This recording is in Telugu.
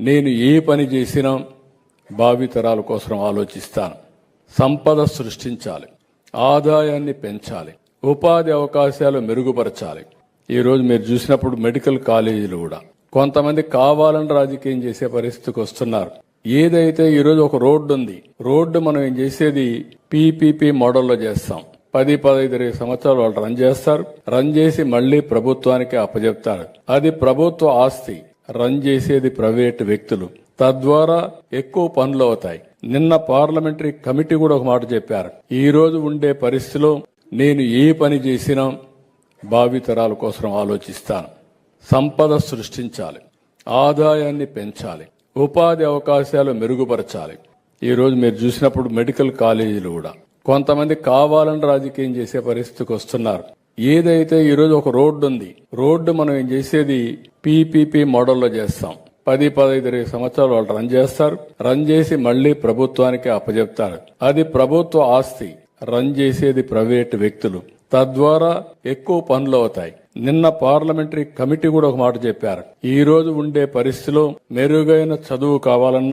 నేను ఏ పని చేసినా భావితరాల కోసం ఆలోచిస్తాను. సంపద సృష్టించాలి. ఆదాయాన్ని పెంచాలి. ఉపాధి అవకాశాలు మెరుగుపరచాలి. ఈరోజు మీరు చూసినప్పుడు మెడికల్ కాలేజీలు కూడా. కొంతమంది కావాలని రాజకీయం చేసే పరిస్థితికి వస్తున్నారు. ఏదైతే ఈరోజు ఒక రోడ్డు ఉంది రోడ్డు మనం ఏం చేసేది? పీపీపీ మోడల్లో చేస్తాం. పది పదహైదు ఇరవై సంవత్సరాలు వాళ్ళు రన్ చేస్తారు. రన్ చేసి మళ్ళీ ప్రభుత్వానికి అప్పజెప్తారు. అది ప్రభుత్వ ఆస్తి. రన్ చేసేది ప్రైవేటు వ్యక్తులు. తద్వారా ఎక్కువ పనులు అవుతాయి. నిన్న పార్లమెంటరీ కమిటీ కూడా ఒక మాట చెప్పారు. ఈ రోజు ఉండే పరిస్థితిలో నేను ఏ పని చేసినా భావితరాల కోసం ఆలోచిస్తాను. సంపద సృష్టించాలి. ఆదాయాన్ని పెంచాలి. ఉపాధి అవకాశాలు మెరుగుపరచాలి. ఈరోజు మీరు చూసినప్పుడు మెడికల్ కాలేజీలు కూడా. కొంతమంది కావాలని రాజకీయం చేసే పరిస్థితికి వస్తున్నారు. ఏదైతే ఈరోజు ఒక రోడ్డు ఉంది రోడ్డు మనం ఏం చేసేది? పీపీపీ మోడల్లో చేస్తాం. పది పదహైదు ఇరవై సంవత్సరాలు వాళ్ళు రన్ చేస్తారు. రన్ చేసి మళ్ళీ ప్రభుత్వానికి అప్పజెప్తారు. అది ప్రభుత్వ ఆస్తి. రన్ చేసేది ప్రైవేట్ వ్యక్తులు. తద్వారా ఎక్కువ పనులు అవుతాయి. నిన్న పార్లమెంటరీ కమిటీ కూడా ఒక మాట చెప్పారు. ఈ రోజు ఉండే పరిస్థితిలో మెరుగైన చదువు కావాలన్నా